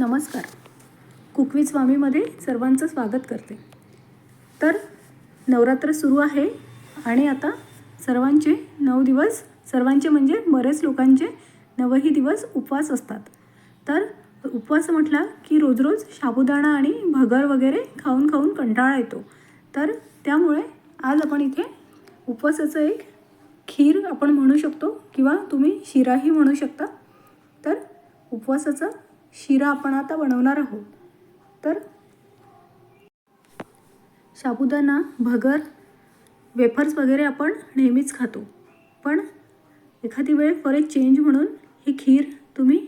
नमस्कार. कुकवी स्वामीमध्ये सर्वांचं स्वागत करते. तर नवरात्र सुरू आहे आणि आता सर्वांचे नऊ दिवस सर्वांचे म्हणजे बरेच लोकांचे नवही दिवस उपवास असतात. तर उपवास म्हटला की रोज रोज साबुदाणा आणि भगर वगैरे खाऊन खाऊन कंटाळा येतो. तर त्यामुळे आज आपण इथे उपवासाचं एक खीर आपण म्हणू शकतो किंवा तुम्ही शिराही म्हणू शकता. तर उपवासाचं शिरा आपण आता बनवणार आहोत. तर साबुदाणा भगर वेफर्स वगैरे आपण नेहमीच खातो. पण एखादी वेळ फॉर ए चेंज म्हणून ही खीर तुम्ही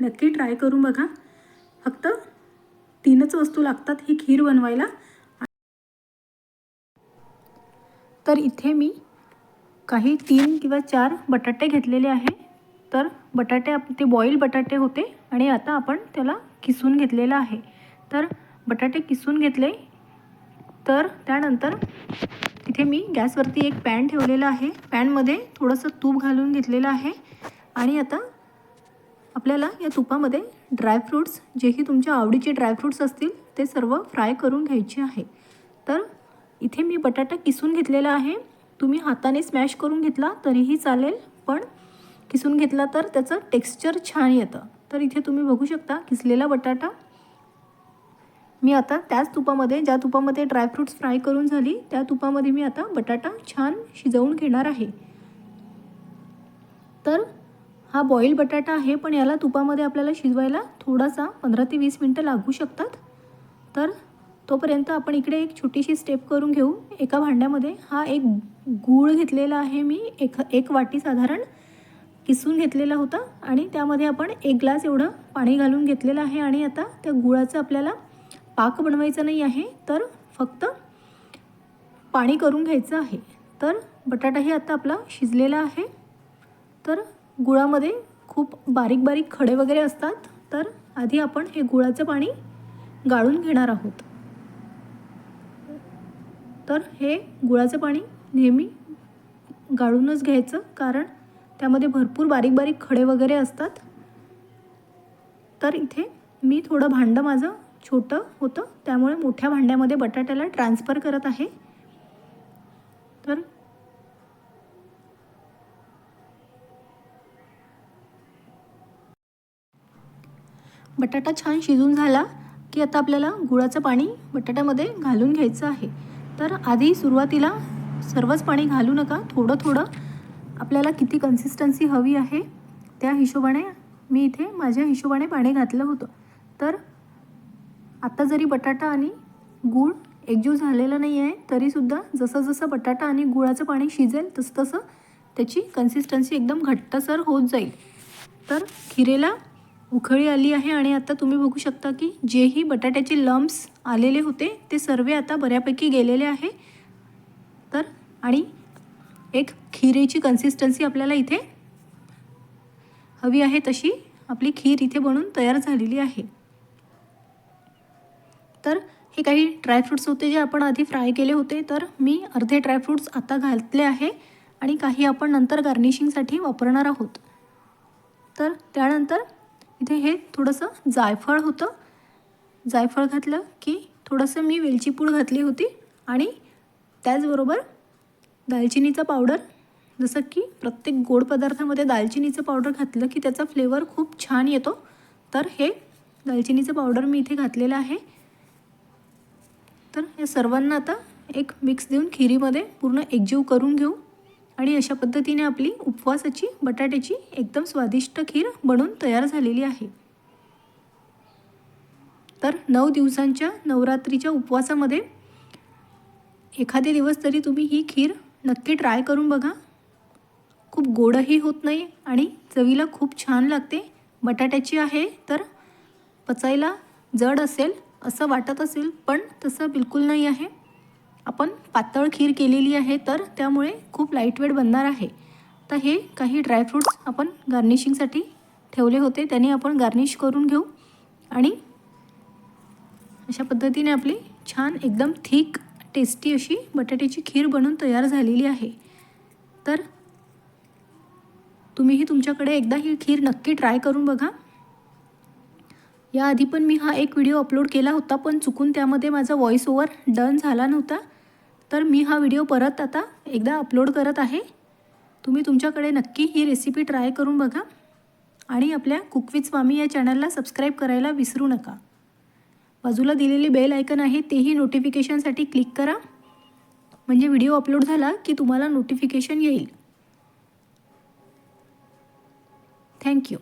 नक्की ट्राय करून बघा. फक्त तीनच वस्तू लागतात ही खीर बनवायला. तर इथे मी काही तीन किंवा चार बटाटे घेतलेले आहे तर बटाटे आप ते बॉईल बटाटे होते आणि आता आपण त्याला किसून घेतलेलं आहे. तर बटाटे किसून घेतले तर त्यानंतर इथे मी गॅसवरती एक पॅन ठेवलेला आहे. पॅनमध्ये थोडंसं तूप घालून घेतलेलं आहे आणि आता आपल्याला या तुपामध्ये ड्रायफ्रूट्स जेही तुमच्या आवडीचे ड्रायफ्रूट्स असतील ते सर्व फ्राय करून घ्यायचे आहे. तर इथे मी बटाटा किसून घेतलेला आहे. तुम्ही हाताने स्मॅश करून घेतला तरीही चालेल पण किसून घेतला तर त्याचं टेक्स्चर छान येतं. तर इथे तुम्ही बघू शकता किसलेला बटाटा. मी आता त्याच तुपामध्ये ज्या तुपामध्ये ड्रायफ्रूट्स फ्राय करून झाली त्या तुपामध्ये मी आता बटाटा छान शिजवून घेणार आहे. तर हा बॉईल बटाटा आहे पण याला तुपामध्ये आपल्याला शिजवायला थोडासा पंधरा ते वीस मिनटं लागू शकतात. तर तोपर्यंत आपण इकडे एक छोटीशी स्टेप करून घेऊ. एका भांड्यामध्ये हा एक गूळ घेतलेला आहे मी एक एक वाटी साधारण. किसून घेतलेला होता आणि त्यामध्ये आपण एक ग्लास एवढं पाणी घालून घेतलेलं आहे आणि आता त्या गुळाचं आपल्याला पाक बनवायचा नाही आहे तर फक्त पाणी करून घ्यायचं आहे. तर बटाटाही आता आपला शिजलेला आहे. तर गुळामध्ये खूप बारीक बारीक खडे वगैरे असतात तर आधी आपण हे गुळाचं पाणी गाळून घेणार आहोत. तर हे गुळाचं पाणी नेहमी गाळूनच घ्यायचं कारण त्यामध्ये भरपूर बारीक बारीक खडे वगैरे असतात. तर इथे मी थोडं भांडं माझं छोटं होतं. त्यामुळे मोठ्या भांड्यामध्ये बटाट्याला ट्रान्सफर करत आहे. तर बटाटा छान शिजून झाला की आता आपल्याला गुळाचं पाणी बटाट्यामध्ये घालून घ्यायचं आहे. तर आधी सुरुवातीला सर्वच पाणी घालू नका. थोडं थोडं आपल्याला किती कन्सिस्टन्सी हवी आहे त्या हिशोबाने मी इथे माझ्या हिशोबाने पाणी घातलं होतं. तर आता जरी बटाटा आणि गूळ एकजीव झालेला नाही आहे तरीसुद्धा जसं जसं बटाटा आणि गुळाचं पाणी शिजेल तसं तसं त्याची कन्सिस्टन्सी एकदम घट्टसर होत जाईल. तर खिरेला उखळी आली आहे आणि आता तुम्ही बघू शकता की जेही बटाट्याचे लम्प्स आलेले होते ते सर्व आता बऱ्यापैकी गेलेले आहे. तर आणि एक खिरेची कन्सिस्टन्सी आपल्याला इथे हवी आहे तशी. आपली खीर इथे बनून तयार झालेली आहे. तर हे काही ड्रायफ्रूट्स होते जे आपण आधी फ्राय केले होते. तर मी अर्धे ड्रायफ्रूट्स आता घातले आहे आणि काही आपण नंतर गार्निशिंगसाठी वापरणार आहोत. तर त्यानंतर इथे हे थोडंसं जायफळ होतं. जायफळ घातलं की थोडंसं मी वेलची पूड घातली होती आणि त्याचबरोबर दालचिनीचं पावडर. जसं की प्रत्येक गोड पदार्थामध्ये दालचिनीचं पावडर घातलं की त्याचा फ्लेवर खूप छान येतो. तर हे दालचिनीचं पावडर मी इथे घातलेलं आहे. तर या सर्वांना आता एक मिक्स देऊन खिरीमध्ये पूर्ण एकजीव करून घेऊ. आणि अशा पद्धतीने आपली उपवासाची बटाट्याची एकदम स्वादिष्ट खीर बनून तयार झालेली आहे. तर नऊ दिवसांच्या नवरात्रीच्या उपवासामध्ये एखादे दिवस तरी तुम्ही ही खीर नक्की ट्राय करून बघा. खूप गोडही होत नाही आणि चवीला खूप छान लागते. बटाट्याची आहे तर पचायला जड असेल असं वाटत असेल पण तसं बिलकुल नाही आहे. आपण पातळ खीर केलेली आहे तर त्यामुळे खूप लाईटवेट बनणार आहे. तर हे काही ड्रायफ्रूट्स आपण गार्निशिंगसाठी ठेवले होते त्याने आपण गार्निश करून घेऊ. आणि अशा पद्धतीने आपली छान एकदम थिक टेस्टी अशी बटाट्याची खीर बनून तयार झालेली आहे. तर तुम्हीही तुमच्याकडे एकदा ही खीर नक्की ट्राय करून बघा. याआधी पण मी हा एक व्हिडिओ अपलोड केला होता पण चुकून त्यामध्ये माझा व्हॉईस ओवर डन झाला नव्हता. तर मी हा व्हिडिओ परत आता एकदा अपलोड करत आहे. तुम्ही तुमच्याकडे नक्की ही रेसिपी ट्राय करून बघा. आणि आपल्या कुकविथ स्वामी या चॅनलला सबस्क्राईब करायला विसरू नका. बाजूला दिलेली बेल आयकन आहे तेही नोटिफिकेशनसाठी क्लिक करा. म्हणजे व्हिडिओ अपलोड झाला की तुम्हाला नोटिफिकेशन येईल. थँक्यू